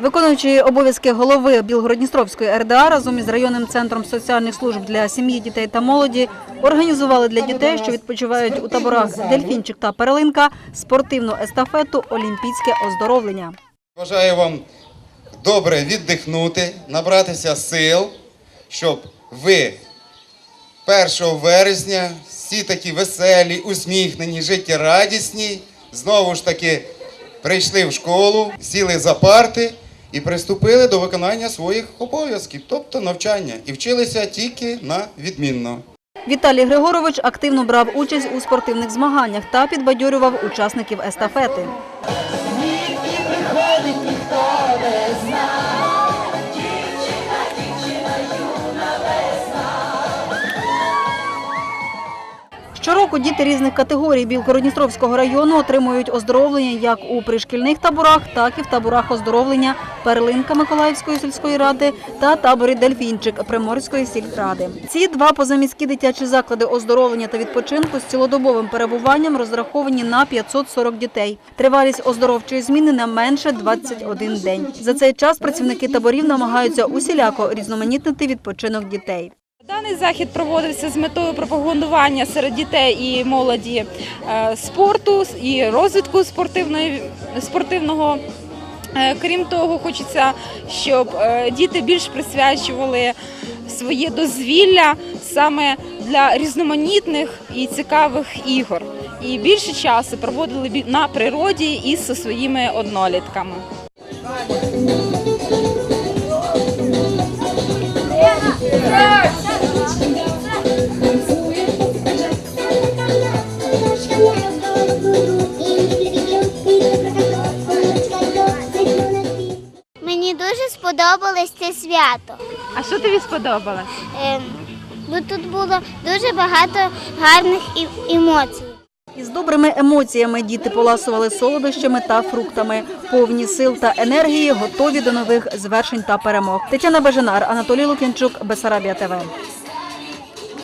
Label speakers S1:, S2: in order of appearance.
S1: Виконуючи обов'язки голови Білгородністровської РДА разом із районним центром соціальних служб для сім'ї, дітей та молоді організували для дітей, що відпочивають у таборах дельфінчик та перелинка, спортивну естафету Олімпійське оздоровлення.
S2: Бажаю вам добре віддихнути, набратися сил, щоб ви 1 вересня всі такі веселі, усміхнені, життєрадісні – знову ж таки прийшли в школу, сіли за парти і приступили до виконання своїх обов'язків, тобто навчання, і вчилися тільки на відмінно.
S1: Віталій Григорович активно брав участь у спортивних змаганнях та підбадьорював учасників естафети. Щороку діти різних категорій Білгородністровського району отримують оздоровлення як у пришкільних таборах, так і в таборах оздоровлення Перлинка Миколаївської сільської ради та таборі Дельфінчик Приморської сільради. Ці два позаміські дитячі заклади оздоровлення та відпочинку з цілодобовим перебуванням розраховані на 540 дітей. Тривалість оздоровчої зміни не менше 21 день. За цей час працівники таборів намагаються усіляко різноманітнити відпочинок дітей.
S3: Даний захід проводився з метою пропагандування серед дітей і молоді е, спорту і розвитку спортивного. Е, Крім того, хочеться, щоб е, діти більш присвячували своє дозвілля саме для різноманітних і цікавих ігор. І більше часу проводили на природі із своїми однолітками.
S4: Мені сподобалось це свято.
S3: А що тобі сподобалось?
S4: Е, бо тут було дуже багато гарних і- емоцій.
S1: Із добрими емоціями діти поласували солодощами та фруктами, повні сил та енергії, готові до нових звершень та перемог. Тетяна Бажанар, Анатолій Лук'янчук, Бесарабія ТВ.